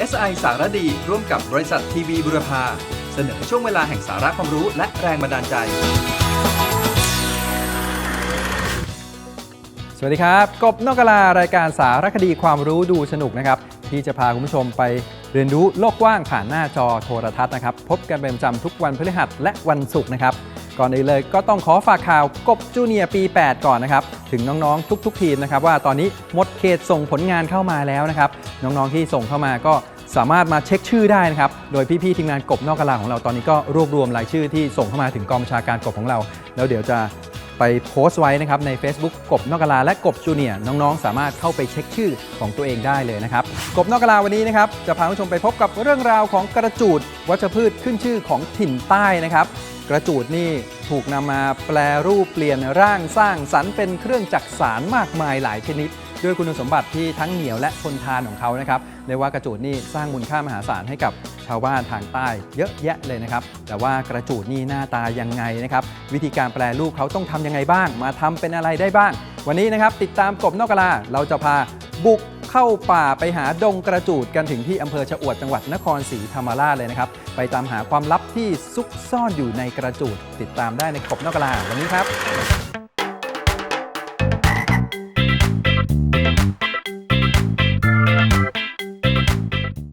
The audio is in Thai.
CSI สารดีร่วมกับบริษัททีวีบุรพา เสนอช่วงเวลาแห่งสาระความรู้และแรงบันดาลใจ สวัสดีครับ กบนอกกลารายการสารคดีความรู้ดูสนุกนะครับ ที่จะพาคุณผู้ชมไปเรียนรู้โลกกว้างผ่านหน้าจอโทรทัศน์นะครับ พบกันเป็นประจำทุกวันพฤหัสและวันศุกร์นะครับ ก่อนอื่นเลยก็ต้องขอฝากข่าวกบจูเนียปี 8 ก่อนนะครับ ถึงน้องๆ ทุก ๆ ทีมนะครับว่าตอนนี้หมดเขตส่งผลงานเข้ามาแล้วนะครับ น้องๆที่ส่งเข้ามาก็สามารถมาเช็คชื่อได้นะครับ โดยพี่ๆทีมงานกบนอกกะลาของเราตอนนี้ก็รวบรวมรายชื่อที่ส่งเข้ามาถึงกองบัญชาการกบของเรา แล้วเดี๋ยวจะไปโพสต์ไว้นะครับใน Facebook กบนอกกลาและกบจูเนียน้องๆ สามารถเข้าไปเช็คชื่อของตัวเองได้เลยนะครับ กบนอกกลาวันนี้นะครับ จะพาผู้ชมไปพบกับเรื่องราวของกระจูดวัชพืชขึ้นชื่อของถิ่นใต้นะครับ กระจูดนี่ถูกนำมาแปลรูปเปลี่ยนร่างสร้างสรรค์เป็นเครื่องจักสารมากมายหลายชนิด ด้วยคุณสมบัติที่ทั้งเหนียวและทนทานของเขานะครับเรียกว่ากระจูดนี่สร้างมูลค่ามหาศาลให้กับชาวบ้านทางใต้เยอะแยะเลยนะครับ แต่ว่ากระจูดนี่หน้าตายังไงนะครับ วิธีการแปลรูปเขาต้องทำยังไงบ้าง มาทำเป็นอะไรได้บ้าง วันนี้นะครับติดตามกบนอกกลาเราจะพาบุก เข้าป่าไปหาดงกระจูดกันถึงที่อำเภอชะอวดจังหวัดนครศรีธรรมราชเลยนะครับ ไปตามหาความลับที่ซุกซ่อนอยู่ในกระจูดติดตามได้ในขบนอกกลาวันนี้ครับ